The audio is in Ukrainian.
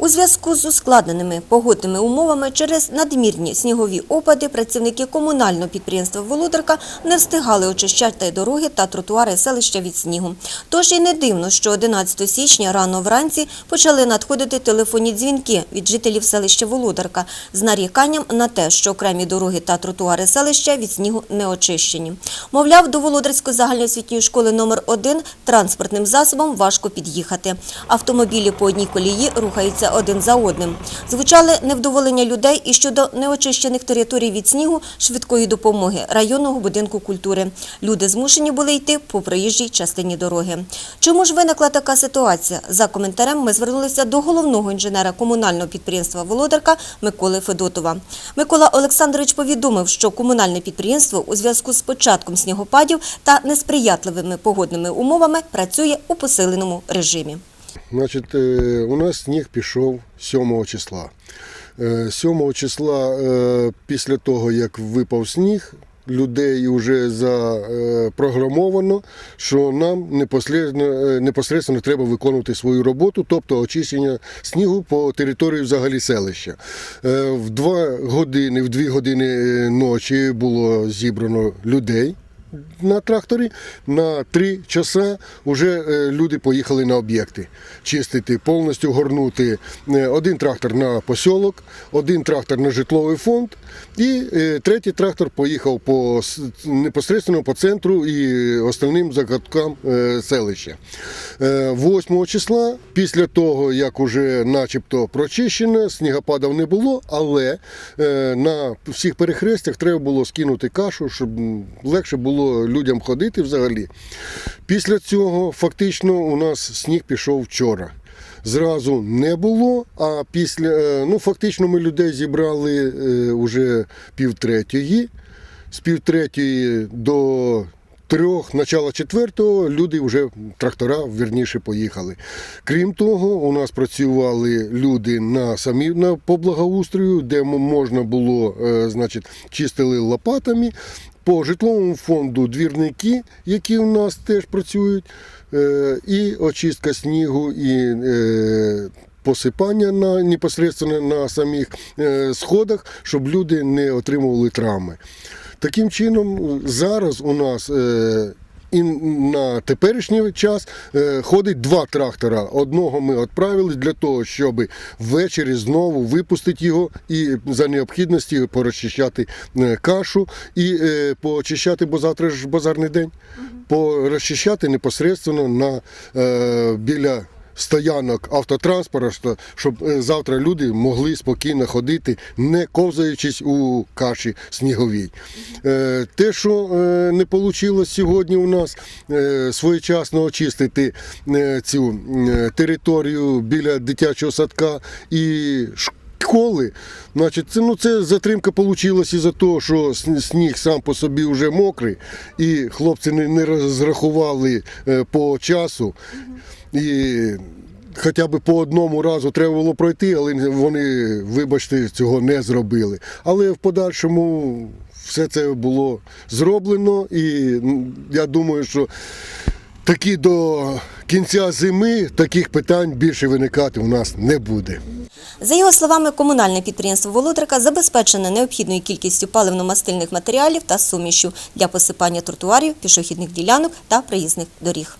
У зв'язку з ускладненими погодними умовами через надмірні снігові опади працівники комунального підприємства «Володарка» не встигали очищати дороги та тротуари селища від снігу. Тож і не дивно, що 11 січня рано вранці почали надходити телефонні дзвінки від жителів селища Володарка з наріканням на те, що окремі дороги та тротуари селища від снігу не очищені. Мовляв, до Володарської загальноосвітньої школи номер 1 транспортним засобом важко під'їхати. Автомобілі по одній колії рухаються один за одним. Звучали невдоволення людей і щодо неочищених територій від снігу швидкої допомоги районного будинку культури. Люди змушені були йти по проїжджій частині дороги. Чому ж виникла така ситуація? За коментарем ми звернулися до головного інженера комунального підприємства «Володарка» Миколи Федотова. Микола Олександрович повідомив, що комунальне підприємство у зв'язку з початком снігопадів та несприятливими погодними умовами працює у посиленому режимі. Значить, е, у нас сніг пішов 7 числа. Е, 7 числа, е, після того, як випав сніг, людей вже запрограмовано, що нам непосередньо, е, треба виконувати свою роботу, тобто очищення снігу по території взагалі селища. Е, В 2 години, в 2 години е, ночі було зібрано людей на тракторі. На три часа вже е, люди поїхали на об'єкти. Чистити, повністю горнути е, один трактор на посілок, один трактор на житловий фонд, і е, третій трактор поїхав по непосередньо по центру і остальним закуткам е, селища. Е, 8 числа, після того, як уже начебто прочищено, снігопадів не було, але на всіх перехрестях треба було скинути кашу, щоб легше було людям ходити взагалі. Після цього фактично у нас сніг пішов вчора. Зразу не було, а після, е, ну фактично ми людей зібрали е, уже півтретьої. З півтретьої до трьох, начала четвертого, люди вже трактора вірніше поїхали. Крім того, у нас працювали люди на самі на по благоустрою, де можна було, е, значить, чистили лопатами. По житловому фонду двірники, які у нас теж працюють, е, і очистка снігу, і е, посипання на непосередньо на самих сходах, щоб люди не отримували травми. Таким чином, зараз у нас е, і на теперішній час е, ходить два трактора. Одного ми відправили для того, щоб ввечері знову випустити його і за необхідності порозчищати е, кашу і е, поочищати, бо завтра ж базарний день, порозчищати непосередньо на, е, біля стоянок автотранспорту, щоб е, завтра люди могли спокійно ходити, не ковзаючись у каші сніговій. Е, Те, що е, не вийшло сьогодні у нас своєчасно очистити цю територію біля дитячого садка і школи, значить, це, ну, це затримка вийшла із-за того, що сніг сам по собі вже мокрий, і хлопці не, не розрахували по часу. І хоча б по одному разу треба було пройти, але вони, вибачте, цього не зробили. Але в подальшому все це було зроблено, і я думаю, що такі до кінця зими таких питань більше виникати у нас не буде. За його словами, комунальне підприємство «Володарка» забезпечене необхідною кількістю паливно-мастильних матеріалів та сумішів для посипання тротуарів, пішохідних ділянок та проїзних доріг.